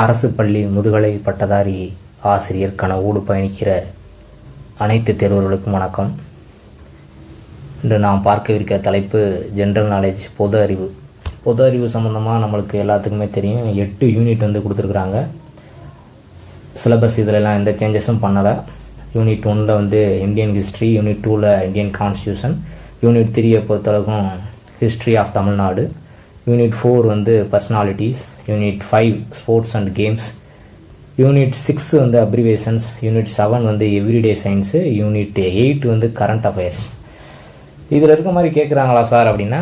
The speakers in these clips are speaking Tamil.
அரசு பள்ளி முதுகலை பட்டதாரி ஆசிரியர் கனவோடு பயணிக்கிற அனைத்து தேர்வர்களுக்கும் வணக்கம். இன்று நாம் பார்க்கவிருக்கிற தலைப்பு ஜென்ரல் நாலேஜ் பொது அறிவு. பொது அறிவு சம்மந்தமாக நம்மளுக்கு எல்லாத்துக்குமே தெரியும். எட்டு யூனிட் வந்து கொடுத்துருக்குறாங்க. சிலபஸ் இதிலெல்லாம் எந்த சேஞ்சஸும் பண்ணலை. யூனிட் ஒன்னில் வந்து இந்தியன் ஹிஸ்ட்ரி யூனிட் டூவில் இந்தியன் கான்ஸ்டியூஷன் யூனிட் த்ரீயை பொறுத்தளவுக்கும் history of Tamil Nadu unit four வந்து personalities unit five sports and games unit six வந்து அப்ரிவேஷன்ஸ் யூனிட் செவன் வந்து எவ்ரிடே சயின்ஸு யூனிட் எயிட் வந்து கரண்ட் அஃபேர்ஸ் இதில் இருக்க மாதிரி கேட்குறாங்களா சார் அப்படின்னா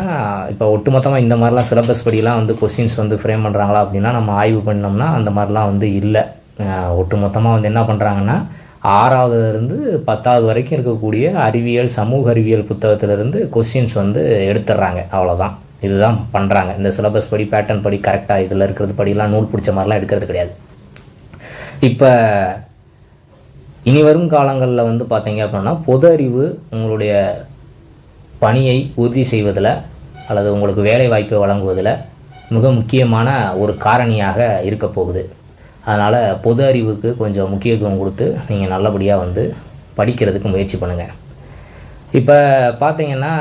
இப்போ ஒட்டுமொத்தமாக இந்த மாதிரிலாம் சிலபஸ் படிலாம் வந்து கொஸ்டின்ஸ் வந்து ஃப்ரேம் பண்ணுறாங்களா அப்படின்னா நம்ம ஆய்வு பண்ணோம்னா அந்த மாதிரிலாம் வந்து இல்லை. ஒட்டுமொத்தமாக வந்து என்ன பண்ணுறாங்கன்னா ஆறாவதுலேருந்து பத்தாவது வரைக்கும் இருக்கக்கூடிய அறிவியல் சமூக அறிவியல் புத்தகத்திலேருந்து கொஸ்டின்ஸ் வந்து எடுத்துடுறாங்க. அவ்வளோதான் இதுதான் பண்ணுறாங்க இந்த சிலபஸ் படி பேட்டர்ன் படி கரெக்டாக இதில் இருக்கிறது படிலாம் நூல் பிடிச்ச மாதிரிலாம் எடுக்கிறது கிடையாது. இப்போ இனி வரும் காலங்களில் வந்து பார்த்தீங்க அப்படின்னா பொது அறிவு உங்களுடைய பணியை உறுதி செய்வதில் அல்லது உங்களுக்கு வேலை வாய்ப்பை வழங்குவதில் மிக முக்கியமான ஒரு காரணியாக இருக்க போகுது. அதனால் பொது அறிவுக்கு கொஞ்சம் முக்கியத்துவம் கொடுத்து நீங்கள் நல்லபடியாக வந்து படிக்கிறதுக்கு முயற்சி பண்ணுங்கள் இப்போ பார்த்தீங்கன்னா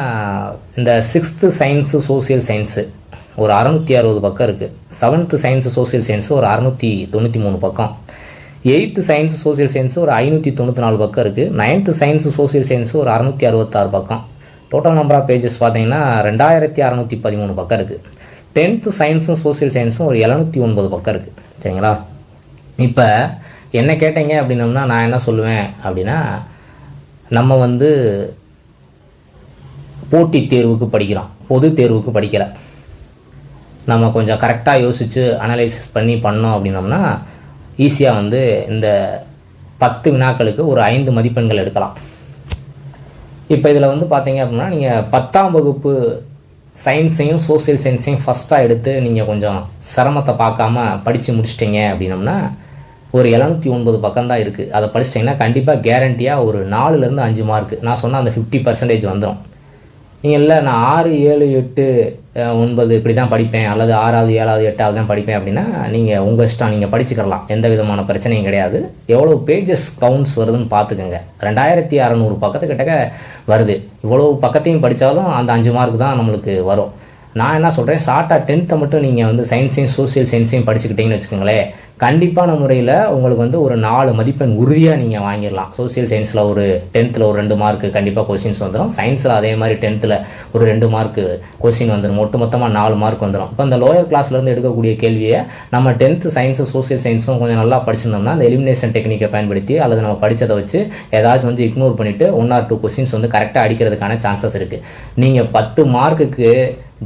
இந்த சிக்ஸ்த்து சயின்ஸு சோசியல் சயின்ஸு ஒரு அறநூற்றி அறுபது பக்கம் இருக்குது செவன்த்து சயின்ஸு சோசியல் சயின்ஸு ஒரு அறநூற்றி தொண்ணூற்றி மூணு பக்கம். எயித்து சயின்ஸு சோசியல் சயின்ஸு ஒரு ஐநூற்றி தொண்ணூற்றி நாலு பக்கம் இருக்குது நைன்த்து சயின்ஸு சோசியல் சயின்ஸு ஒரு அறநூற்றி அறுபத்தாறு பக்கம். டோட்டல் நம்பர் ஆஃப் பேஜஸ் பார்த்தீங்கன்னா ரெண்டாயிரத்தி அறநூற்றி பதிமூணு பக்கம் இருக்குது டென்த்து சயின்ஸும் சோசியல் சயின்ஸும் ஒரு எழுநூற்றி ஒன்பது பக்கம் இருக்குது சரிங்களா? இப்போ என்ன கேட்டீங்க அப்படின்னம்னா நான் என்ன சொல்லுவேன் அப்படின்னா நம்ம வந்து போட்டித் தேர்வுக்கு படிக்கிறான். பொது தேர்வுக்கு படிக்கலை. நம்ம கொஞ்சம் கரெக்டாக யோசித்து அனலைசிஸ் பண்ணி பண்ணோம் அப்படின்னோம்னா ஈஸியாக வந்து இந்த பத்து வினாக்களுக்கு ஒரு ஐந்து மதிப்பெண்கள் எடுக்கலாம். இப்போ இதில் வந்து பார்த்தீங்க அப்படின்னா நீங்கள் பத்தாம் வகுப்பு சயின்ஸையும் சோசியல் சயின்ஸையும் ஃபஸ்ட்டாக எடுத்து நீங்கள் கொஞ்சம் சிரமத்தை பார்க்காம படித்து முடிச்சிட்டிங்க அப்படின்னோம்னா ஒரு எழுநூற்றி ஒன்பது பக்கம் தான் இருக்குது அதை படிச்சிட்டிங்கன்னா கண்டிப்பாக கேரண்டியாக ஒரு நாலுலேருந்து அஞ்சு மார்க் நான் சொன்ன அந்த ஃபிஃப்டி பர்சன்டேஜ் வந்துடும் நீங்கள் இல்லை நான் ஆறு ஏழு எட்டு ஒன்பது இப்படி தான் படிப்பேன். அல்லது ஆறாவது ஏழாவது எட்டாவது தான் படிப்பேன் அப்படின்னா நீங்கள் உங்கள் இஷ்டம் நீங்கள் படிச்சுக்கிறலாம் எந்த விதமான பிரச்சனையும் கிடையாது. எவ்வளோ பேஜஸ் கவுண்ட்ஸ் வருதுன்னு பார்த்துக்கோங்க ரெண்டாயிரத்தி அறநூறு பக்கத்துக்கிட்டக்க வருது. இவ்வளோ பக்கத்தையும் படித்தாலும் அந்த அஞ்சு மார்க் தான் நம்மளுக்கு வரும். நான் என்ன சொல்கிறேன் ஷார்ட்டாக டென்த்தை மட்டும் நீங்கள் வந்து சயின்ஸையும் சோசியல் சயின்ஸையும் படிச்சுக்கிட்டீங்கன்னு வச்சுக்கோங்களேன். கண்டிப்பான முறையில் உங்களுக்கு வந்து ஒரு நாலு மதிப்பெண் உறுதியாக நீங்கள் வாங்கிடலாம். சோசியல் சயின்ஸில் ஒரு டென்த்தில் ஒரு ரெண்டு மார்க்கு கண்டிப்பாக கொஸ்டின்ஸ் வந்துடும் சயின்ஸில் அதே மாதிரி டென்த்தில் ஒரு ரெண்டு மார்க்கு கொஸ்டின் வந்துடும் ஒட்டு மொத்தமாக நாலு மார்க் வந்துடும் இப்போ இந்த லோயர் கிளாஸ்லேருந்து எடுக்கக்கூடிய கேள்வியை நம்ம டென்த்து சயின்ஸு சோசியல் சயின்ஸும் கொஞ்சம் நல்லா படிச்சிருந்தோம்னா அந்த எலிமினேஷன் டெக்னிக்கை பயன்படுத்தி அல்லது நம்ம படித்ததை வச்சு ஏதாச்சும் வந்து இக்னோர் பண்ணிவிட்டு ஒன் ஆர் டூ கொஸ்டின்ஸ் வந்து கரெக்டாக அடிக்கிறதுக்கான சான்சஸ் இருக்குது நீங்கள் பத்து மார்க்குக்கு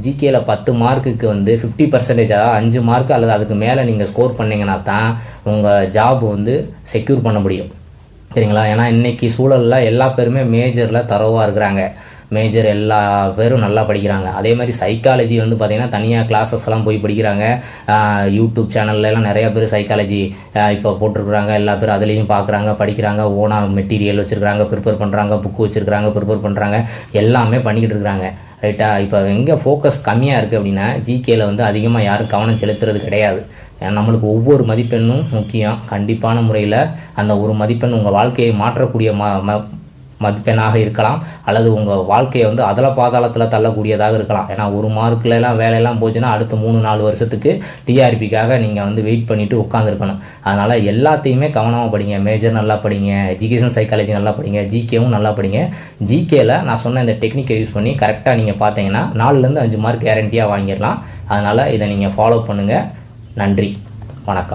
ஜிகேல பத்து மார்க்குக்கு வந்து ஃபிஃப்டி பர்சன்டேஜ் அதாவது அஞ்சு மார்க் அல்லது அதுக்கு மேலே நீங்கள் ஸ்கோர் பண்ணிங்கன்னா தான் உங்கள் ஜாப் வந்து செக்யூர் பண்ண முடியும். சரிங்களா? ஏன்னா இன்றைக்கி சூழலில் எல்லா பேருமே மேஜரில் தரவாக இருக்கிறாங்க. மேஜர் எல்லா பேரும் நல்லா படிக்கிறாங்க. அதே மாதிரி சைக்காலஜி வந்து பார்த்திங்கன்னா தனியாக கிளாஸஸ்லாம் போய் படிக்கிறாங்க. யூடியூப் சேனல்லலாம் நிறையா பேர் சைக்காலஜி இப்போ போட்டிருக்கிறாங்க. எல்லா பேரும் அதுலேயும் பார்க்குறாங்க படிக்கிறாங்க. ஓனாக மெட்டீரியல் வச்சுருக்காங்க ப்ரிப்பேர் பண்ணுறாங்க புக்கு வச்சுருக்காங்க ப்ரிப்பேர் பண்ணுறாங்க எல்லாமே பண்ணிக்கிட்டு இருக்கிறாங்க. ரைட்டா இப்போ எங்கே ஃபோக்கஸ் கம்மியாக இருக்குது அப்படின்னா ஜிகேல வந்து அதிகமாக யாரும் கவனம் செலுத்துறது கிடையாது. ஏன்னா நம்மளுக்கு ஒவ்வொரு மதிப்பெண்ணும் முக்கியம். கண்டிப்பான முறையில் அந்த ஒரு மதிப்பெண் உங்கள் வாழ்க்கையை மாற்றக்கூடிய ம ம மதிப்பெண்ணாக இருக்கலாம் அல்லது உங்கள் வாழ்க்கையை வந்து அதில் பாதாளத்தில் தள்ளக்கூடியதாக இருக்கலாம். ஏன்னா ஒரு மார்க்ல வேலையெல்லாம் போச்சுன்னா அடுத்த மூணு நாலு வருஷத்துக்கு டிஆர்பிக்காக நீங்கள் வந்து வெயிட் பண்ணிவிட்டு உட்காந்துருக்கணும் அதனால் எல்லாத்தையுமே கவனமாக படிங்க. மேஜர் நல்லா படிங்க. எஜுகேஷன் சைக்காலஜி நல்லா படிங்க. ஜிகேவும் நல்லா படிங்க. ஜிகேயில் நான் சொன்ன இந்த டெக்னிக்கை யூஸ் பண்ணி கரெக்டாக நீங்கள் பார்த்தீங்கன்னா நாலுலேருந்து அஞ்சு மார்க் கேரண்டியாக வாங்கிடலாம். அதனால் இதை நீங்கள் ஃபாலோ பண்ணுங்கள் நன்றி. வணக்கம்.